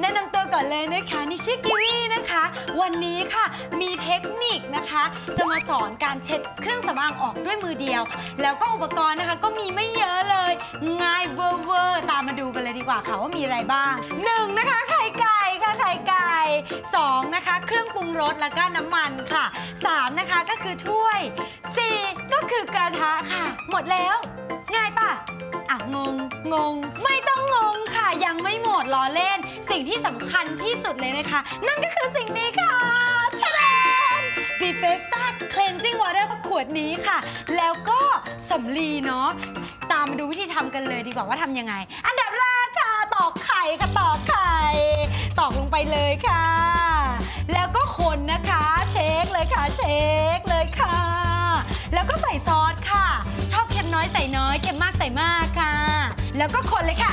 แนะนำตัวก่อนเลยนะคะนิชิกิวี่นะคะ วันนี้ค่ะมีเทคนิคนะคะ จะมาสอนการเช็ดเครื่องสำอางออกด้วยมือเดียว แล้วก็อุปกรณ์นะคะก็มีไม่เยอะเลย ง่ายเวอร์เวอร์ตามมาดูกันเลยดีกว่าค่ะว่ามีอะไรบ้างหนึ่งนะคะไข่ไก่ค่ะไข่ไก่สองนะคะ เครื่องปรุงรสแล้วก็น้ำมันค่ะสามนะคะก็คือถ้วยสี่ก็คือกระทะค่ะ หมดแล้ว ง่ายปะอะงงงง ไม่ต้องงงค่ะ ยังไม่หมดล้อเล่น สิ่งที่สำคัญที่สุดเลยนะคะ นั่นก็คือสิ่งนี้ค่ะชะแดน b e f e s t a Cleansing Water ก็ขวดนี้ค่ะ แล้วก็สำลีเนาะ ตามมาดูวิธีทำกันเลยดีกว่าว่าทำยังไง อันดับแรกค่ะ ตอกไข่ค่ะตอกไข่ ตอกลงไปเลยค่ะ แล้วก็คนนะคะ เช็คเลยค่ะ เช็คเลยค่ะ แล้วก็ใส่ซอสค่ะ ชอบเค็มน้อยใส่น้อย เค็มมากใส่มากค่ะ แล้วก็คนเลยค่ะ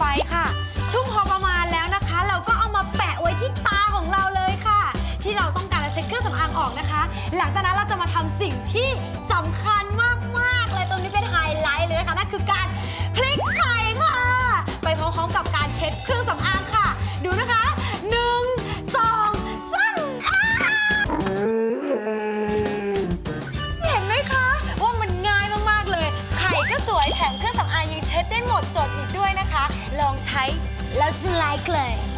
ไปค่ะ ชุ่มพอประมาณแล้วนะคะ เราก็เอามาแปะไว้ที่ตาของเราเลยค่ะ ที่เราต้องการจะเช็ดเครื่องสำอางออกนะคะ หลังจากนั้นเราจะมาทำสิ่งที่สำคัญมากๆเลยตรงนี้เป็นไฮไลท์เลยนะคะนั่นคือการพลิกไข่ค่ะ ไปพร้อมๆกับการเช็ดเครื่องสำอางค่ะ ดูนะคะหนึ่งสองสามเห็นไหมคะ ว่ามันง่ายมากๆเลยไข่ก็สวยแถมเครื่องสำอางยังเช็ดได้หมดจด ลองใช้แล้วจะไลค์เลย